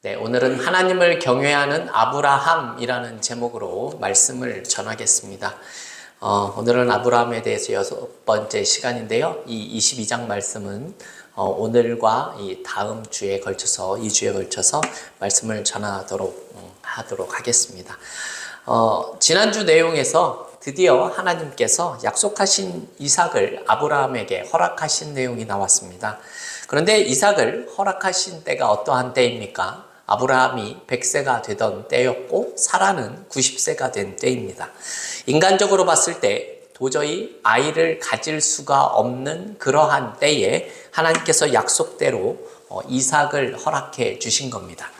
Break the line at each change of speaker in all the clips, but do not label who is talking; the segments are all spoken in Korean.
네, 오늘은 하나님을 경외하는 아브라함이라는 제목으로 말씀을 전하겠습니다. 어, 오늘은 아브라함에 대해서 여섯 번째 시간인데요. 이 22장 말씀은 어, 오늘과 이 다음 주에 걸쳐서 2주에 걸쳐서 말씀을 전하도록 음, 하도록 하겠습니다. 어, 지난주 내용에서 드디어 하나님께서 약속하신 이삭을 아브라함에게 허락하신 내용이 나왔습니다. 그런데 이삭을 허락하신 때가 어떠한 때입니까? 아브라함이 100세가 되던 때였고 사라는 90세가 된 때입니다. 인간적으로 봤을 때 도저히 아이를 가질 수가 없는 그러한 때에 하나님께서 약속대로 어, 이삭을 허락해 주신 겁니다.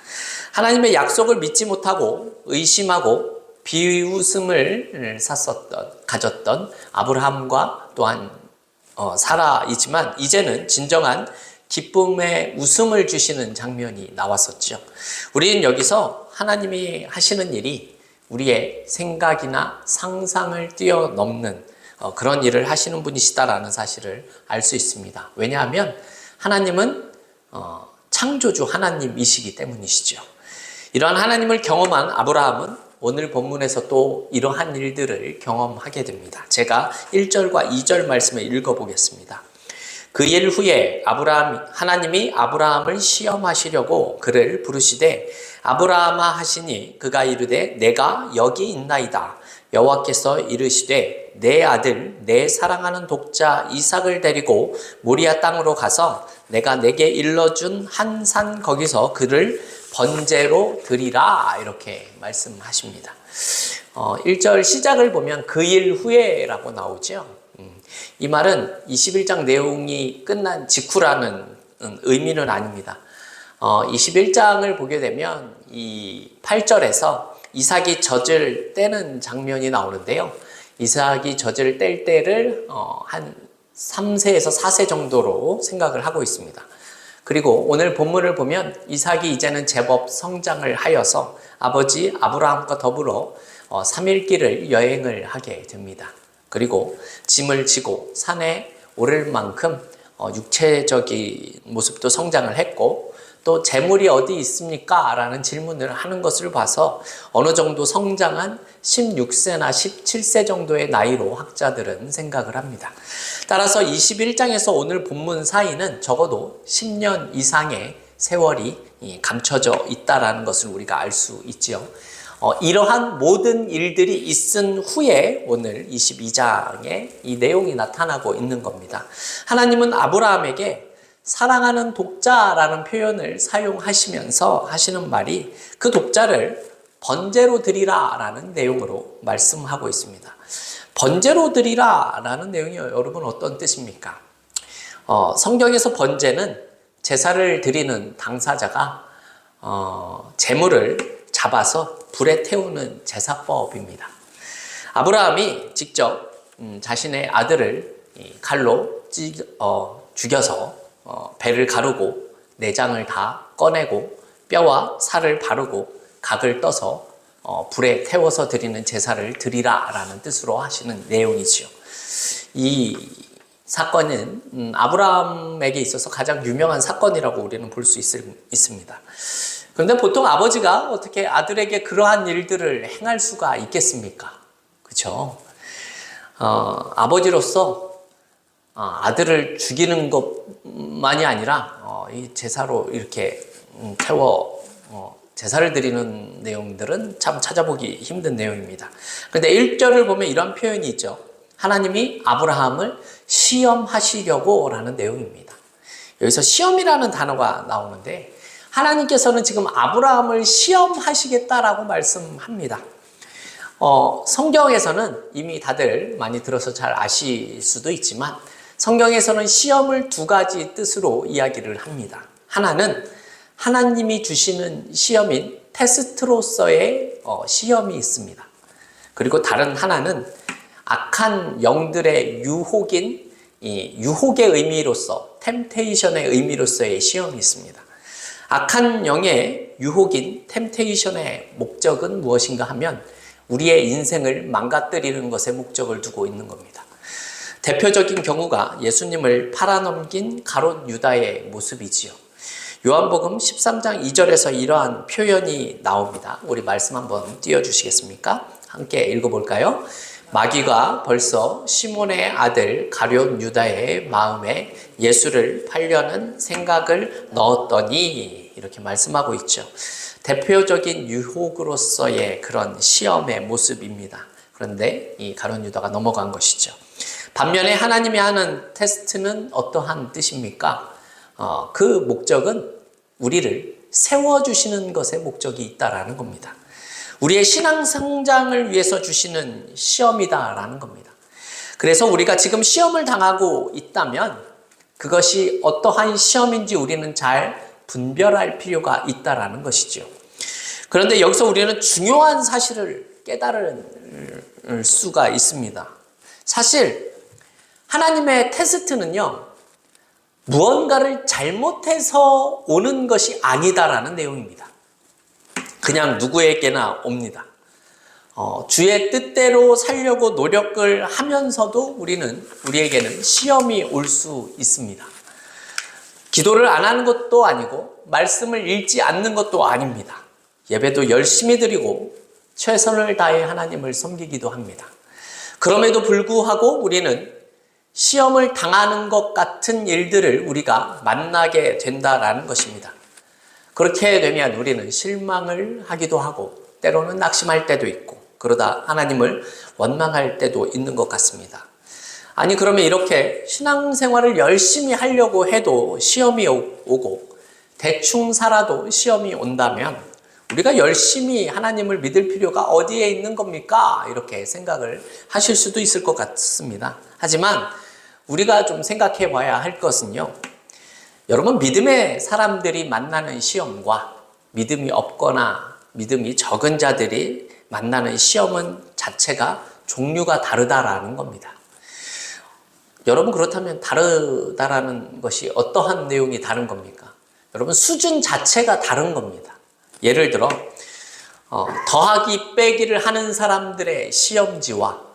하나님의 약속을 믿지 못하고 의심하고 비웃음을 샀었던 가졌던 아브라함과 또한 어, 사라이지만 이제는 진정한 기쁨의 웃음을 주시는 장면이 나왔었죠. 우리는 여기서 하나님이 하시는 일이 우리의 생각이나 상상을 뛰어넘는 어, 그런 일을 하시는 분이시다라는 사실을 알 수 있습니다. 왜냐하면 하나님은 어, 창조주 하나님이시기 때문이시죠. 이러한 하나님을 경험한 아브라함은 오늘 본문에서 또 이러한 일들을 경험하게 됩니다. 제가 1절과 2절 말씀을 읽어보겠습니다. 그 일 후에 아브라함 하나님이 아브라함을 시험하시려고 그를 부르시되 아브라함아 하시니 그가 이르되 내가 여기 있나이다 여호와께서 이르시되 내 아들 내 사랑하는 독자 이삭을 데리고 모리아 땅으로 가서 내가 내게 일러준 한 산 거기서 그를 번제로 드리라 이렇게 말씀하십니다. 어, 1절 시작을 보면 그 일 후에라고 나오죠. 음, 이 말은 21장 내용이 끝난 직후라는 음, 의미는 아닙니다. 어, 21장을 보게 되면 이 8절에서 이삭이 젖을 떼는 장면이 나오는데요. 이삭이 젖을 뗄 때를 어, 한 3세에서 4세 정도로 생각을 하고 있습니다. 그리고 오늘 본문을 보면 이삭이 이제는 제법 성장을 하여서 아버지 아브라함과 더불어 어, 3일길을 여행을 하게 됩니다. 그리고 짐을 지고 산에 오를 만큼 어, 육체적인 모습도 성장을 했고 또 재물이 어디 있습니까? 라는 질문을 하는 것을 봐서 어느 정도 성장한 16세나 17세 정도의 나이로 학자들은 생각을 합니다. 따라서 21장에서 오늘 본문 사이는 적어도 10년 이상의 세월이 감춰져 있다라는 것을 우리가 알 수 있지요. 어, 이러한 모든 일들이 있은 후에 오늘 22장에 이 내용이 나타나고 있는 겁니다. 하나님은 아브라함에게 사랑하는 독자라는 표현을 사용하시면서 하시는 말이 그 독자를 번제로 드리라라는 내용으로 말씀하고 있습니다. 번제로 드리라라는 내용이 여러분 어떤 뜻입니까? 어, 성경에서 번제는 제사를 드리는 당사자가 어, 재물을 잡아서 불에 태우는 제사법입니다. 아브라함이 직접 음, 자신의 아들을 칼로 찌, 어, 죽여서 어, 배를 가르고 내장을 다 꺼내고 뼈와 살을 바르고 각을 떠서 어, 불에 태워서 드리는 제사를 드리라라는 뜻으로 하시는 내용이지요. 이 사건은 음, 아브라함에게 있어서 가장 유명한 사건이라고 우리는 볼 수 있습니다. 그런데 보통 아버지가 어떻게 아들에게 그러한 일들을 행할 수가 있겠습니까? 그렇죠? 어, 아버지로서 어, 아들을 죽이는 것만이 아니라 어, 이 제사로 이렇게 음, 태워 어, 제사를 드리는 내용들은 참 찾아보기 힘든 내용입니다. 그런데 1절을 보면 이런 표현이 있죠. 하나님이 아브라함을 시험하시려고 라는 내용입니다. 여기서 시험이라는 단어가 나오는데 하나님께서는 지금 아브라함을 시험하시겠다라고 말씀합니다. 어, 성경에서는 이미 다들 많이 들어서 잘 아실 수도 있지만 성경에서는 시험을 두 가지 뜻으로 이야기를 합니다. 하나는 하나님이 주시는 시험인 테스트로서의 어, 시험이 있습니다. 그리고 다른 하나는 악한 영들의 유혹인 유혹의 의미로서 템테이션의 의미로서의 시험이 있습니다. 악한 영의 유혹인 템테이션의 목적은 무엇인가 하면 우리의 인생을 망가뜨리는 것에 목적을 두고 있는 겁니다. 대표적인 경우가 예수님을 팔아넘긴 가롯 유다의 모습이지요. 요한복음 13장 2절에서 이러한 표현이 나옵니다. 우리 말씀 한번 띄워주시겠습니까? 함께 읽어볼까요? 마귀가 벌써 시몬의 아들 가룟 유다의 마음에 예수를 팔려는 생각을 넣었더니 이렇게 말씀하고 있죠. 대표적인 유혹으로서의 그런 시험의 모습입니다. 그런데 이 가룟 유다가 넘어간 것이죠. 반면에 하나님이 하는 테스트는 어떠한 뜻입니까? 어, 그 목적은 우리를 세워주시는 것에 목적이 있다라는 겁니다. 우리의 신앙 성장을 위해서 주시는 시험이다라는 겁니다. 그래서 우리가 지금 시험을 당하고 있다면 그것이 어떠한 시험인지 우리는 잘 분별할 필요가 있다라는 것이죠. 그런데 여기서 우리는 중요한 사실을 깨달을 수가 있습니다. 사실 하나님의 테스트는요, 무언가를 잘못해서 오는 것이 아니다라는 내용입니다. 그냥 누구에게나 옵니다. 어, 주의 뜻대로 살려고 노력을 하면서도 우리는, 우리에게는 시험이 올 수 있습니다. 기도를 안 하는 것도 아니고, 말씀을 읽지 않는 것도 아닙니다. 예배도 열심히 드리고, 최선을 다해 하나님을 섬기기도 합니다. 그럼에도 불구하고 우리는 시험을 당하는 것 같은 일들을 우리가 만나게 된다라는 것입니다. 그렇게 되면 우리는 실망을 하기도 하고 때로는 낙심할 때도 있고 그러다 하나님을 원망할 때도 있는 것 같습니다. 아니 그러면 이렇게 신앙생활을 열심히 하려고 해도 시험이 오고 대충 살아도 시험이 온다면 우리가 열심히 하나님을 믿을 필요가 어디에 있는 겁니까? 이렇게 생각을 하실 수도 있을 것 같습니다. 하지만 우리가 좀 생각해 봐야 할 것은요. 여러분, 믿음의 사람들이 만나는 시험과 믿음이 없거나 믿음이 적은 자들이 만나는 시험은 자체가 종류가 다르다라는 겁니다. 여러분, 그렇다면 다르다라는 것이 어떠한 내용이 다른 겁니까? 여러분, 수준 자체가 다른 겁니다. 예를 들어, 어, 더하기 빼기를 하는 사람들의 시험지와 어,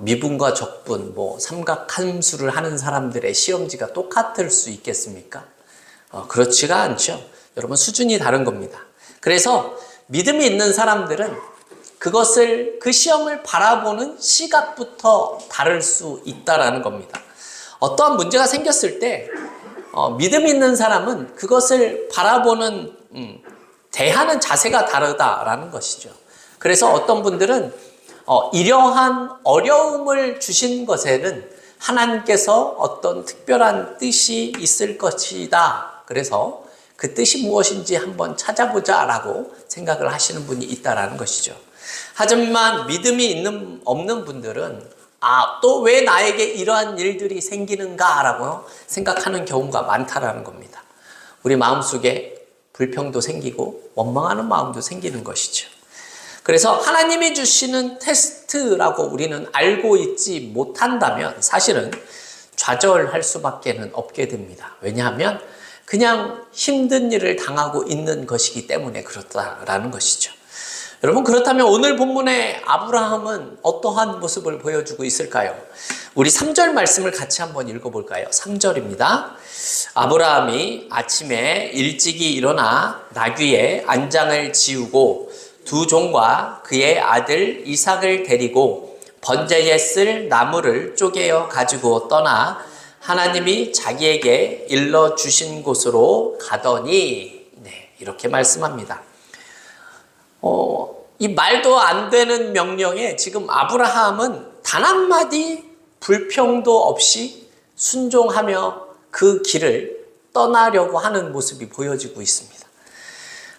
미분과 적분, 뭐 삼각함수를 하는 사람들의 시험지가 똑같을 수 있겠습니까? 어, 그렇지가 않죠. 여러분 수준이 다른 겁니다. 그래서 믿음이 있는 사람들은 그것을 그 시험을 바라보는 시각부터 다를 수 있다라는 겁니다. 어떠한 문제가 생겼을 때 어, 믿음 있는 사람은 그것을 바라보는 음, 대하는 자세가 다르다라는 것이죠. 그래서 어떤 분들은 어, 이러한 어려움을 주신 것에는 하나님께서 어떤 특별한 뜻이 있을 것이다. 그래서 그 뜻이 무엇인지 한번 찾아보자 라고 생각을 하시는 분이 있다라는 것이죠. 하지만 믿음이 있는 없는 분들은 아, 또 왜 나에게 이러한 일들이 생기는가 라고 생각하는 경우가 많다라는 겁니다. 우리 마음속에 불평도 생기고 원망하는 마음도 생기는 것이죠. 그래서 하나님이 주시는 테스트라고 우리는 알고 있지 못한다면 사실은 좌절할 수밖에 없게 됩니다. 왜냐하면 그냥 힘든 일을 당하고 있는 것이기 때문에 그렇다라는 것이죠. 여러분 그렇다면 오늘 본문의 아브라함은 어떠한 모습을 보여주고 있을까요? 우리 3절 말씀을 같이 한번 읽어볼까요? 3절입니다. 아브라함이 아침에 일찍이 일어나 나귀에 안장을 지우고 두 종과 그의 아들 이삭을 데리고 번제에 쓸 나무를 쪼개어 가지고 떠나 하나님이 자기에게 일러 주신 곳으로 가더니 네, 이렇게 말씀합니다. 어, 이 말도 안 되는 명령에 지금 아브라함은 단 한마디 불평도 없이 순종하며 그 길을 떠나려고 하는 모습이 보여지고 있습니다.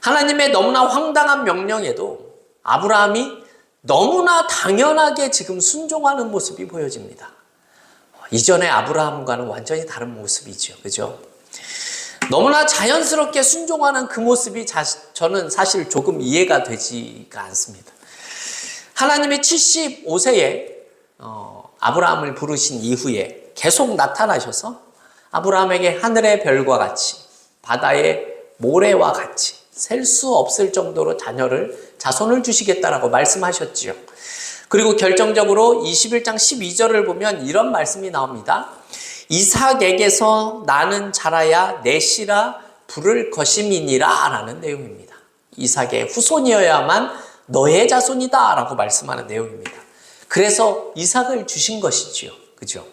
하나님의 너무나 황당한 명령에도 아브라함이 너무나 당연하게 지금 순종하는 모습이 보여집니다. 이전의 아브라함과는 완전히 다른 모습이죠. 그죠? 너무나 자연스럽게 순종하는 그 모습이 자, 저는 사실 조금 이해가 되지가 않습니다. 하나님이 75세에 어, 아브라함을 부르신 이후에 계속 나타나셔서 아브라함에게 하늘의 별과 같이 바다의 모래와 같이 셀 수 없을 정도로 자녀를 자손을 주시겠다라고 말씀하셨지요. 그리고 결정적으로 21장 12절을 보면 이런 말씀이 나옵니다. 이삭에게서 나는 자라야 내 씨라 부를 것임이니라 라는 내용입니다. 이삭의 후손이어야만 너의 자손이다 라고 말씀하는 내용입니다. 그래서 이삭을 주신 것이지요. 그죠?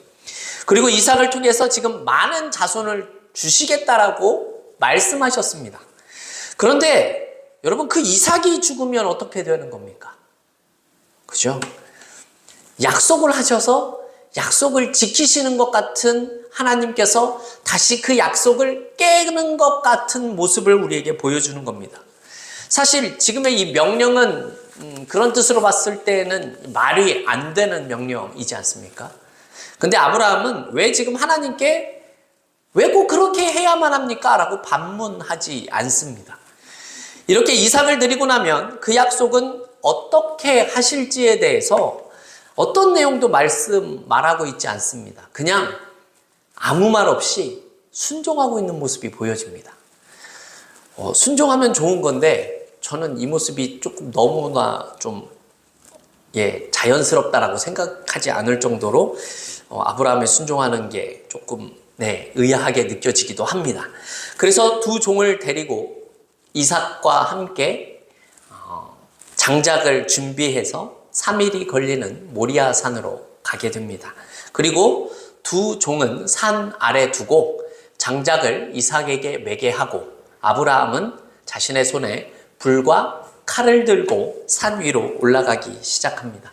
그리고 이삭을 통해서 지금 많은 자손을 주시겠다라고 말씀하셨습니다. 그런데 여러분 그 이삭이 죽으면 어떻게 되는 겁니까? 그죠? 약속을 하셔서 약속을 지키시는 것 같은 하나님께서 다시 그 약속을 깨는 것 같은 모습을 우리에게 보여주는 겁니다. 사실 지금의 이 명령은 음, 그런 뜻으로 봤을 때는 말이 안 되는 명령이지 않습니까? 근데 아브라함은 왜 지금 하나님께 왜 꼭 그렇게 해야만 합니까? 라고 반문하지 않습니다. 이렇게 이삭을 드리고 나면 그 약속은 어떻게 하실지에 대해서 어떤 내용도 말씀 말하고 있지 않습니다. 그냥 아무 말 없이 순종하고 있는 모습이 보여집니다. 어, 순종하면 좋은 건데 저는 이 모습이 조금 너무나 좀 예, 자연스럽다라고 생각하지 않을 정도로 어, 아브라함의 순종하는 게 조금 네, 의아하게 느껴지기도 합니다. 그래서 두 종을 데리고 이삭과 함께 어, 장작을 준비해서 3일이 걸리는 모리아 산으로 가게 됩니다. 그리고 두 종은 산 아래 두고 장작을 이삭에게 매게 하고 아브라함은 자신의 손에 불과 칼을 들고 산 위로 올라가기 시작합니다.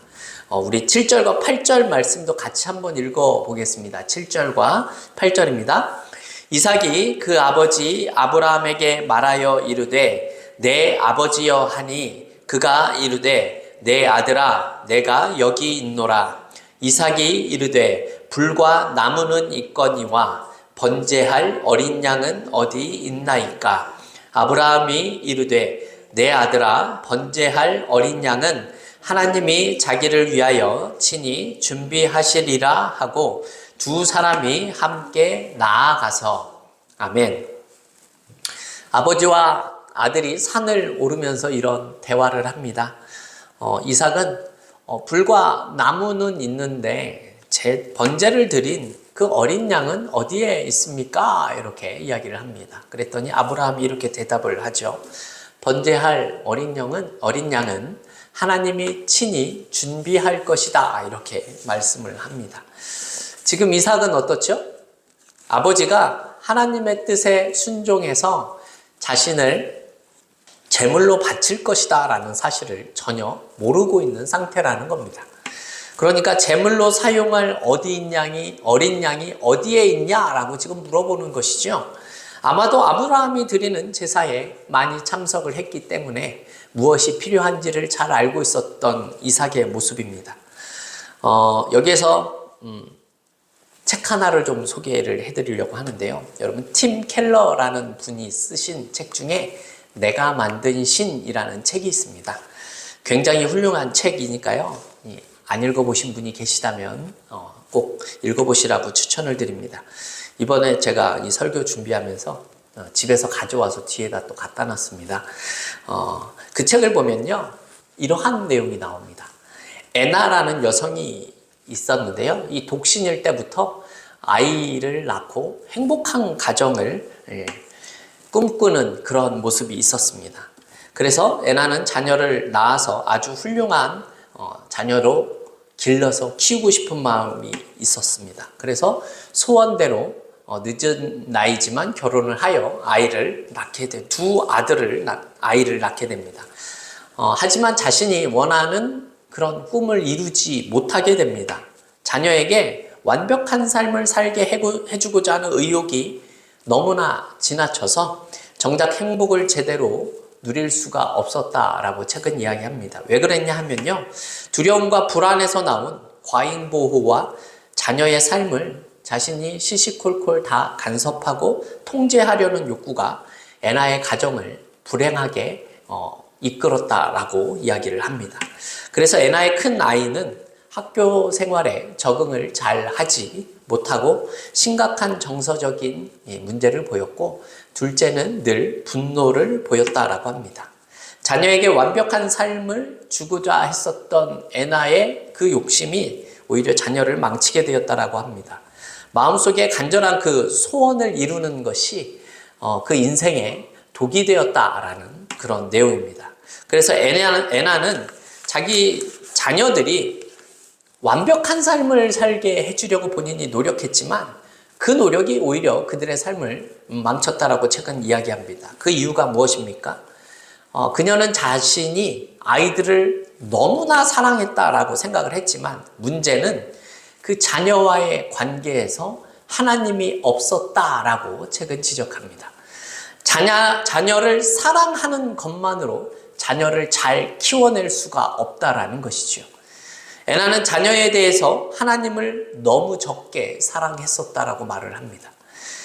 어, 우리 7절과 8절 말씀도 같이 한번 읽어 보겠습니다. 7절과 8절입니다. 이삭이 그 아버지 아브라함에게 말하여 이르되 내 아버지여 하니 그가 이르되 내 아들아 내가 여기 있노라. 이삭이 이르되 불과 나무는 있거니와 번제할 어린 양은 어디 있나이까? 아브라함이 이르되 내 아들아 번제할 어린 양은 하나님이 자기를 위하여 친히 준비하시리라 하고 두 사람이 함께 나아가서 아멘. 아버지와 아들이 산을 오르면서 이런 대화를 합니다. 어, 이삭은 어, 불과 나무는 있는데 제 번제를 드린 그 어린 양은 어디에 있습니까? 이렇게 이야기를 합니다. 그랬더니 아브라함이 이렇게 대답을 하죠. 번제할 어린 양은 어린 양은 하나님이 친히 준비할 것이다. 이렇게 말씀을 합니다. 지금 이삭은 어떻죠? 아버지가 하나님의 뜻에 순종해서 자신을 제물로 바칠 것이다 라는 사실을 전혀 모르고 있는 상태라는 겁니다. 그러니까 제물로 사용할 어디 양이 어린 양이 어디에 있냐라고 지금 물어보는 것이죠. 아마도 아브라함이 드리는 제사에 많이 참석을 했기 때문에 무엇이 필요한지를 잘 알고 있었던 이삭의 모습입니다. 어, 여기에서 음, 책 하나를 좀 소개를 해드리려고 하는데요. 여러분 팀 켈러라는 분이 쓰신 책 중에 내가 만든 신이라는 책이 있습니다. 굉장히 훌륭한 책이니까요. 안 읽어보신 분이 계시다면 어, 꼭 읽어보시라고 추천을 드립니다. 이번에 제가 이 설교 준비하면서 어, 집에서 가져와서 뒤에다 또 갖다 놨습니다. 어, 그 책을 보면요. 이러한 내용이 나옵니다. 에나라는 여성이 있었는데요. 이 독신일 때부터 아이를 낳고 행복한 가정을 예, 꿈꾸는 그런 모습이 있었습니다. 그래서 에나는 자녀를 낳아서 아주 훌륭한 어, 자녀로 길러서 키우고 싶은 마음이 있었습니다. 그래서 소원대로 어, 늦은 나이지만 결혼을 하여 아이를 낳게 돼, 두 아들을 아이를 낳게 됩니다. 어, 하지만 자신이 원하는 그런 꿈을 이루지 못하게 됩니다. 자녀에게 완벽한 삶을 살게 해주고자 하는 의욕이 너무나 지나쳐서 정작 행복을 제대로 누릴 수가 없었다라고 책은 이야기합니다. 왜 그랬냐 하면요. 두려움과 불안에서 나온 과잉 보호와 자녀의 삶을 자신이 시시콜콜 다 간섭하고 통제하려는 욕구가 에나의 가정을 불행하게 어, 이끌었다라고 이야기를 합니다. 그래서 에나의 큰 아이는 학교 생활에 적응을 잘 하지 못하고 심각한 정서적인 문제를 보였고 둘째는 늘 분노를 보였다라고 합니다. 자녀에게 완벽한 삶을 주고자 했었던 에나의 그 욕심이 오히려 자녀를 망치게 되었다라고 합니다. 마음속에 간절한 그 소원을 이루는 것이 어, 그 인생에 독이 되었다라는 그런 내용입니다. 그래서 에나는, 에나는 자기 자녀들이 완벽한 삶을 살게 해주려고 본인이 노력했지만 그 노력이 오히려 그들의 삶을 망쳤다라고 책은 이야기합니다. 그 이유가 무엇입니까? 어, 그녀는 자신이 아이들을 너무나 사랑했다라고 생각을 했지만 문제는 그 자녀와의 관계에서 하나님이 없었다라고 책은 지적합니다. 자녀, 자녀를 사랑하는 것만으로 자녀를 잘 키워낼 수가 없다라는 것이죠. 에나는 자녀에 대해서 하나님을 너무 적게 사랑했었다라고 말을 합니다.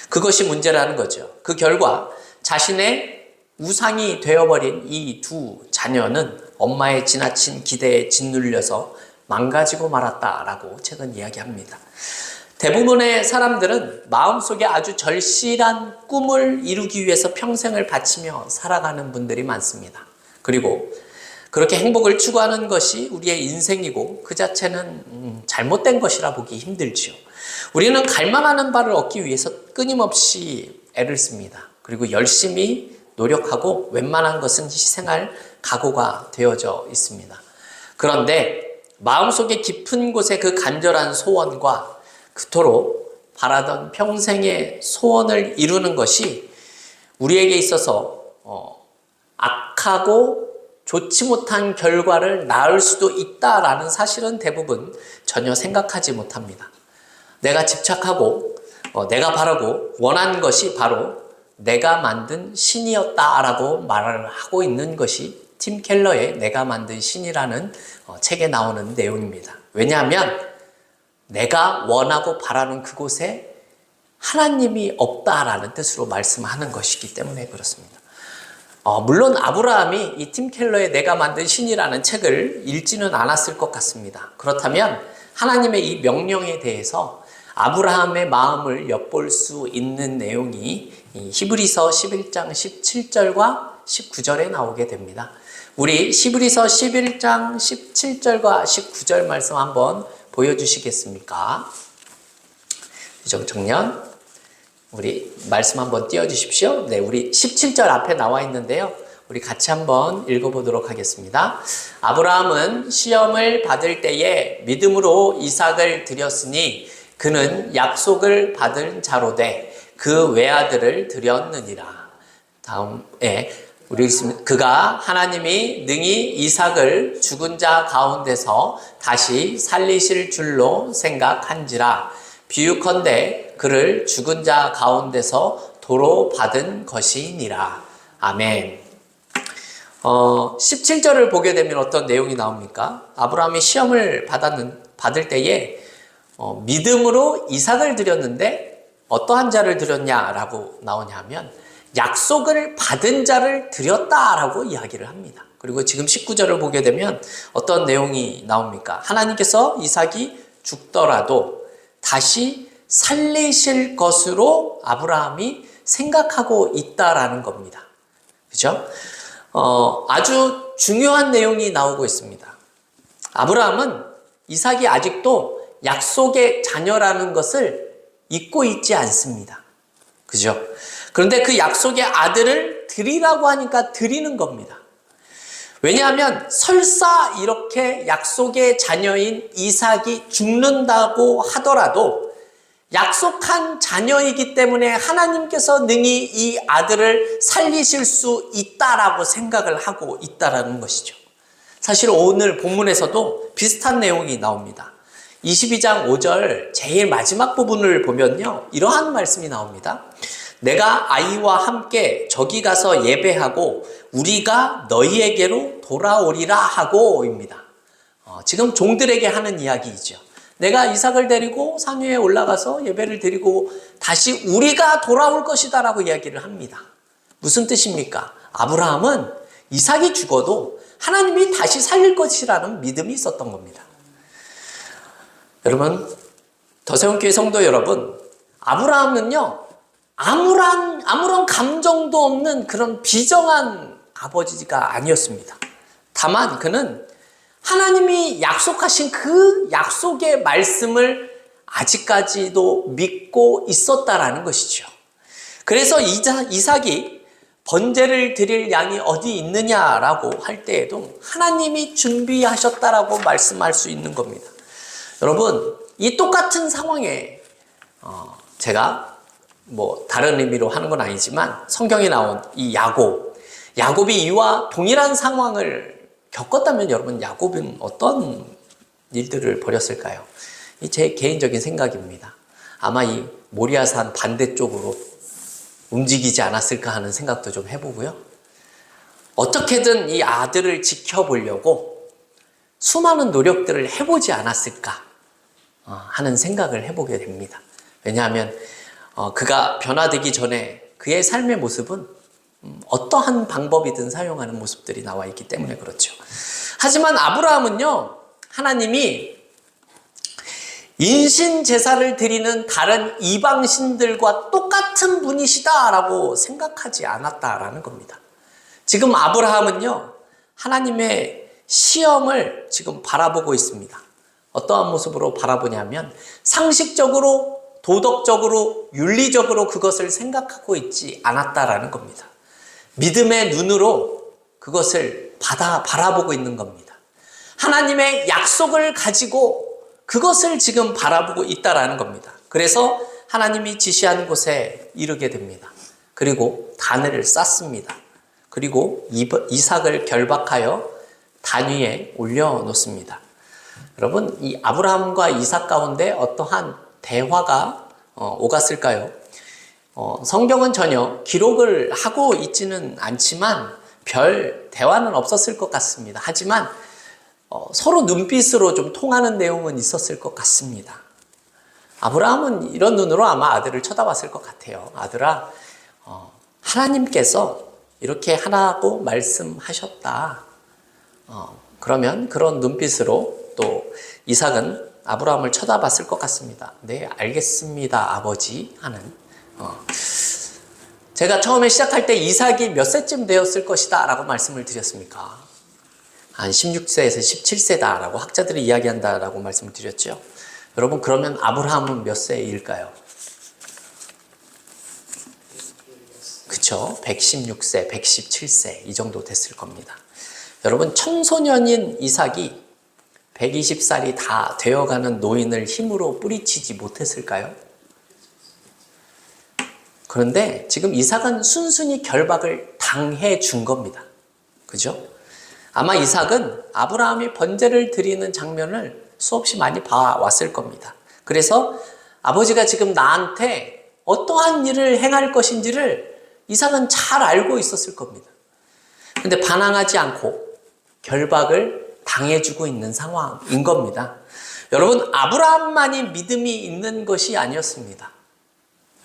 그것이 문제라는 거죠. 그 결과 자신의 우상이 되어버린 이 두 자녀는 엄마의 지나친 기대에 짓눌려서 망가지고 말았다라고 책은 이야기합니다. 대부분의 사람들은 마음속에 아주 절실한 꿈을 이루기 위해서 평생을 바치며 살아가는 분들이 많습니다. 그리고 그렇게 행복을 추구하는 것이 우리의 인생이고 그 자체는 음, 잘못된 것이라 보기 힘들지요. 우리는 갈망하는 바를 얻기 위해서 끊임없이 애를 씁니다. 그리고 열심히 노력하고 웬만한 것은 희생할 각오가 되어져 있습니다. 그런데 마음속에 깊은 곳에 그 간절한 소원과 그토록 바라던 평생의 소원을 이루는 것이 우리에게 있어서 어, 악하고 좋지 못한 결과를 낳을 수도 있다라는 사실은 대부분 전혀 생각하지 못합니다. 내가 집착하고 어, 내가 바라고 원한 것이 바로 내가 만든 신이었다라고 말을 하고 있는 것이 팀 켈러의 내가 만든 신이라는 어, 책에 나오는 내용입니다. 왜냐하면 내가 원하고 바라는 그곳에 하나님이 없다라는 뜻으로 말씀하는 것이기 때문에 그렇습니다. 어, 물론 아브라함이 이 팀 켈러의 내가 만든 신이라는 책을 읽지는 않았을 것 같습니다. 그렇다면 하나님의 이 명령에 대해서 아브라함의 마음을 엿볼 수 있는 내용이 히브리서 11장 17절과 19절에 나오게 됩니다. 우리 히브리서 11장 17절과 19절 말씀 한번 보여주시겠습니까? 유정청년 우리 말씀 한번 띄워주십시오. 네, 우리 17절 앞에 나와 있는데요. 우리 같이 한번 읽어보도록 하겠습니다. 아브라함은 시험을 받을 때에 믿음으로 이삭을 드렸으니 그는 약속을 받은 자로 돼 그 외아들을 드렸느니라. 다음에 우리 그가 하나님이 능히 이삭을 죽은 자 가운데서 다시 살리실 줄로 생각한지라 비유컨대 그를 죽은 자 가운데서 도로 받은 것이니라. 아멘. 어, 17절을 보게 되면 어떤 내용이 나옵니까? 아브라함이 시험을 받았는, 받을 때에 어, 믿음으로 이삭을 드렸는데 어떠한 자를 드렸냐라고 나오냐면 약속을 받은 자를 드렸다라고 이야기를 합니다. 그리고 지금 19절을 보게 되면 어떤 내용이 나옵니까? 하나님께서 이삭이 죽더라도 다시 살리실 것으로 아브라함이 생각하고 있다라는 겁니다. 그죠? 어, 아주 중요한 내용이 나오고 있습니다. 아브라함은 이삭이 아직도 약속의 자녀라는 것을 잊고 있지 않습니다. 그죠? 그런데 그 약속의 아들을 드리라고 하니까 드리는 겁니다. 왜냐하면 설사 이렇게 약속의 자녀인 이삭이 죽는다고 하더라도 약속한 자녀이기 때문에 하나님께서 능히 이 아들을 살리실 수 있다라고 생각을 하고 있다라는 것이죠. 사실 오늘 본문에서도 비슷한 내용이 나옵니다. 22장 5절 제일 마지막 부분을 보면요. 이러한 말씀이 나옵니다. 내가 아이와 함께 저기 가서 예배하고 우리가 너희에게로 돌아오리라 하고입니다. 어, 지금 종들에게 하는 이야기이죠. 내가 이삭을 데리고 산 위에 올라가서 예배를 드리고 다시 우리가 돌아올 것이다라고 이야기를 합니다. 무슨 뜻입니까? 아브라함은 이삭이 죽어도 하나님이 다시 살릴 것이라는 믿음이 있었던 겁니다. 여러분, 더세운교회 성도 여러분, 아브라함은요, 아무런, 아무런 감정도 없는 그런 비정한 아버지가 아니었습니다. 다만 그는 하나님이 약속하신 그 약속의 말씀을 아직까지도 믿고 있었다라는 것이죠. 그래서 이자, 이삭이 번제를 드릴 양이 어디 있느냐라고 할 때에도 하나님이 준비하셨다라고 말씀할 수 있는 겁니다. 여러분, 이 똑같은 상황에 어, 제가 뭐 다른 의미로 하는 건 아니지만 성경에 나온 이 야곱, 야곱이 이와 동일한 상황을 겪었다면 여러분 야곱은 어떤 일들을 벌였을까요? 이제 개인적인 생각입니다. 아마 이 모리아산 반대쪽으로 움직이지 않았을까 하는 생각도 좀 해보고요. 어떻게든 이 아들을 지켜보려고 수많은 노력들을 해보지 않았을까 어, 하는 생각을 해보게 됩니다. 왜냐하면 어, 그가 변화되기 전에 그의 삶의 모습은 음, 어떠한 방법이든 사용하는 모습들이 나와 있기 때문에 그렇죠. 하지만 아브라함은요, 하나님이 인신 제사를 드리는 다른 이방 신들과 똑같은 분이시다라고 생각하지 않았다라는 겁니다. 지금 아브라함은요, 하나님의 시험을 지금 바라보고 있습니다. 어떠한 모습으로 바라보냐면 상식적으로, 도덕적으로, 윤리적으로 그것을 생각하고 있지 않았다라는 겁니다. 믿음의 눈으로 그것을 받아 바라보고 있는 겁니다. 하나님의 약속을 가지고 그것을 지금 바라보고 있다라는 겁니다. 그래서 하나님이 지시한 곳에 이르게 됩니다. 그리고 단을 쌓습니다. 그리고 이삭을 결박하여 단 위에 올려놓습니다. 여러분, 이 아브라함과 이삭 가운데 어떠한 대화가 어, 오갔을까요? 어, 성경은 전혀 기록을 하고 있지는 않지만 별 대화는 없었을 것 같습니다. 하지만 어, 서로 눈빛으로 좀 통하는 내용은 있었을 것 같습니다. 아브라함은 이런 눈으로 아마 아들을 쳐다봤을 것 같아요. 아들아, 어, 하나님께서 이렇게 하라고 말씀하셨다. 어, 그러면 그런 눈빛으로 또 이삭은 아브라함을 쳐다봤을 것 같습니다. 네, 알겠습니다, 아버지. 하는. 어. 제가 처음에 시작할 때 이삭이 몇 세쯤 되었을 것이다 라고 말씀을 드렸습니까? 한 16세에서 17세다 라고 학자들이 이야기한다 라고 말씀을 드렸죠. 여러분, 그러면 아브라함은 몇 세일까요? 그쵸. 116세, 117세, 이 정도 됐을 겁니다. 여러분, 청소년인 이삭이 120살이 다 되어가는 노인을 힘으로 뿌리치지 못했을까요? 그런데 지금 이삭은 순순히 결박을 당해 준 겁니다. 그죠? 아마 이삭은 아브라함이 번제를 드리는 장면을 수없이 많이 봐왔을 겁니다. 그래서 아버지가 지금 나한테 어떠한 일을 행할 것인지를 이삭은 잘 알고 있었을 겁니다. 근데 반항하지 않고 결박을 당해주고 있는 상황인 겁니다. 여러분, 아브라함만이 믿음이 있는 것이 아니었습니다.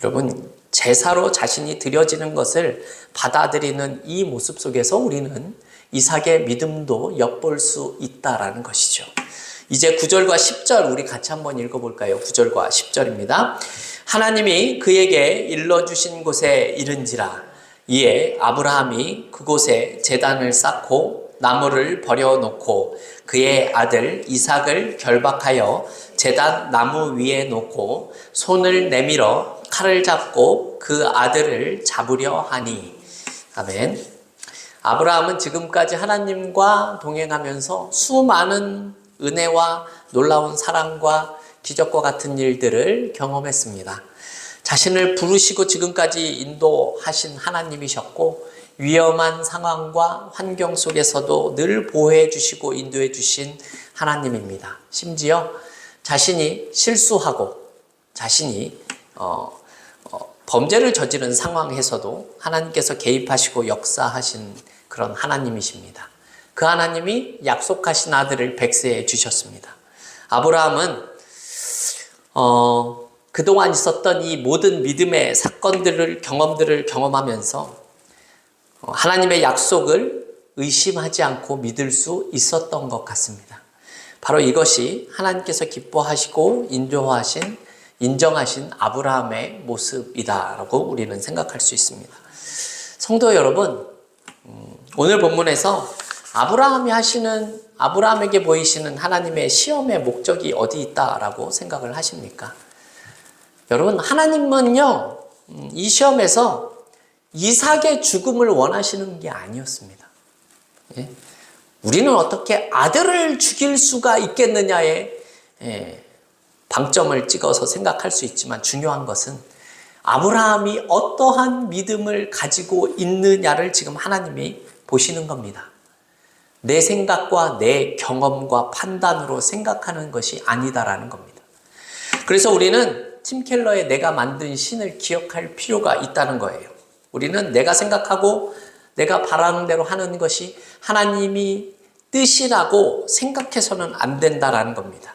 여러분, 제사로 자신이 드려지는 것을 받아들이는 이 모습 속에서 우리는 이삭의 믿음도 엿볼 수 있다라는 것이죠. 이제 9절과 10절 우리 같이 한번 읽어볼까요? 9절과 10절입니다. 하나님이 그에게 일러주신 곳에 이른지라 이에 아브라함이 그곳에 재단을 쌓고 나무를 버려놓고 그의 아들 이삭을 결박하여 재단 나무 위에 놓고 손을 내밀어 칼을 잡고 그 아들을 잡으려 하니 아멘. 아브라함은 지금까지 하나님과 동행하면서 수많은 은혜와 놀라운 사랑과 기적과 같은 일들을 경험했습니다. 자신을 부르시고 지금까지 인도하신 하나님이셨고 위험한 상황과 환경 속에서도 늘 보호해 주시고 인도해 주신 하나님입니다. 심지어 자신이 실수하고 자신이 어, 어, 범죄를 저지른 상황에서도 하나님께서 개입하시고 역사하신 그런 하나님이십니다. 그 하나님이 약속하신 아들을 백세해 주셨습니다. 아브라함은 어, 그동안 있었던 이 모든 믿음의 사건들을 경험들을 경험하면서 어, 하나님의 약속을 의심하지 않고 믿을 수 있었던 것 같습니다. 바로 이것이 하나님께서 기뻐하시고 인조하신 인정하신 아브라함의 모습이다라고 우리는 생각할 수 있습니다. 성도 여러분, 오늘 본문에서 아브라함이 하시는 아브라함에게 보이시는 하나님의 시험의 목적이 어디 있다라고 생각을 하십니까? 여러분 하나님은요 음, 이 시험에서 이삭의 죽음을 원하시는 게 아니었습니다. 예? 우리는 어떻게 아들을 죽일 수가 있겠느냐에 예, 방점을 찍어서 생각할 수 있지만 중요한 것은 아브라함이 어떠한 믿음을 가지고 있느냐를 지금 하나님이 보시는 겁니다. 내 생각과 내 경험과 판단으로 생각하는 것이 아니다라는 겁니다. 그래서 우리는 팀 켈러의 내가 만든 신을 기억할 필요가 있다는 거예요. 우리는 내가 생각하고 내가 바라는 대로 하는 것이 하나님이 뜻이라고 생각해서는 안 된다라는 겁니다.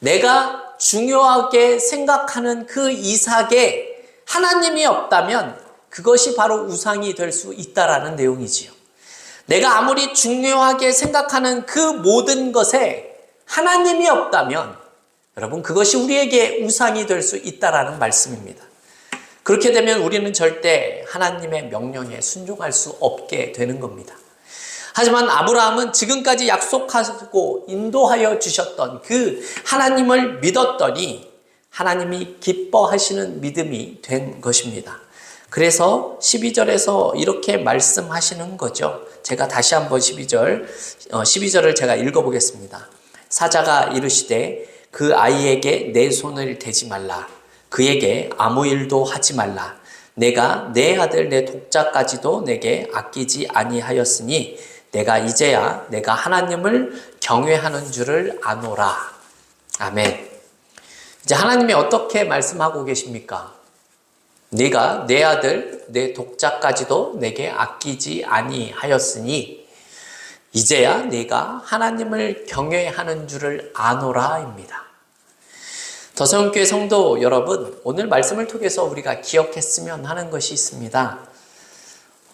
내가 중요하게 생각하는 그 이삭에 하나님이 없다면 그것이 바로 우상이 될 수 있다라는 내용이지요. 내가 아무리 중요하게 생각하는 그 모든 것에 하나님이 없다면 여러분 그것이 우리에게 우상이 될 수 있다라는 말씀입니다. 그렇게 되면 우리는 절대 하나님의 명령에 순종할 수 없게 되는 겁니다. 하지만 아브라함은 지금까지 약속하고 인도하여 주셨던 그 하나님을 믿었더니 하나님이 기뻐하시는 믿음이 된 것입니다. 그래서 12절에서 이렇게 말씀하시는 거죠. 제가 다시 한번 12절, 12절을 제가 읽어보겠습니다. 사자가 이르시되 그 아이에게 내 손을 대지 말라. 그에게 아무 일도 하지 말라. 내가 내 아들 내 독자까지도 내게 아끼지 아니하였으니 내가 이제야 내가 하나님을 경외하는 줄을 아노라. 아멘. 이제 하나님이 어떻게 말씀하고 계십니까? 네가 내 아들 내 독자까지도 내게 아끼지 아니하였으니 이제야 네가 하나님을 경외하는 줄을 아노라입니다. 더성교회 성도 여러분, 오늘 말씀을 통해서 우리가 기억했으면 하는 것이 있습니다.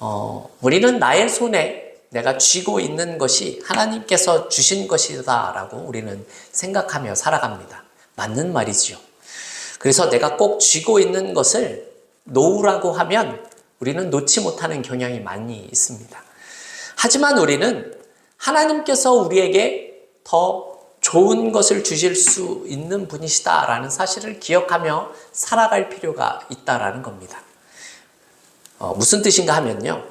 어, 우리는 나의 손에 내가 쥐고 있는 것이 하나님께서 주신 것이다라고 우리는 생각하며 살아갑니다. 맞는 말이지요. 그래서 내가 꼭 쥐고 있는 것을 놓으라고 하면 우리는 놓지 못하는 경향이 많이 있습니다. 하지만 우리는 하나님께서 우리에게 더 좋은 것을 주실 수 있는 분이시다라는 사실을 기억하며 살아갈 필요가 있다라는 겁니다. 어, 무슨 뜻인가 하면요.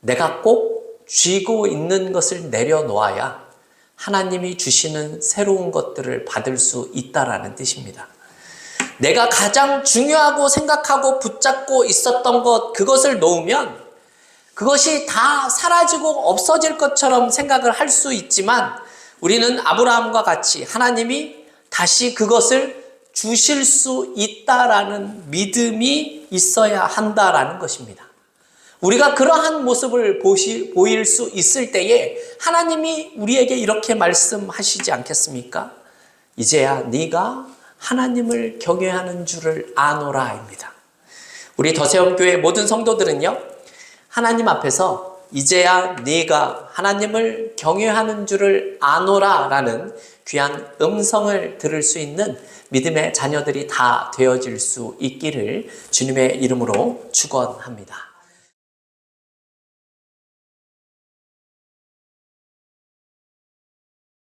내가 꼭 쥐고 있는 것을 내려놓아야 하나님이 주시는 새로운 것들을 받을 수 있다라는 뜻입니다. 내가 가장 중요하고 생각하고 붙잡고 있었던 것, 그것을 놓으면 그것이 다 사라지고 없어질 것처럼 생각을 할 수 있지만 우리는 아브라함과 같이 하나님이 다시 그것을 주실 수 있다라는 믿음이 있어야 한다라는 것입니다. 우리가 그러한 모습을 보시, 보일 수 있을 때에 하나님이 우리에게 이렇게 말씀하시지 않겠습니까? 이제야 네가 하나님을 경외하는 줄을 아노라입니다. 우리 더세움 교회 모든 성도들은요. 하나님 앞에서 이제야 네가 하나님을 경외하는 줄을 아노라라는 귀한 음성을 들을 수 있는 믿음의 자녀들이 다 되어질 수 있기를 주님의 이름으로 축원합니다.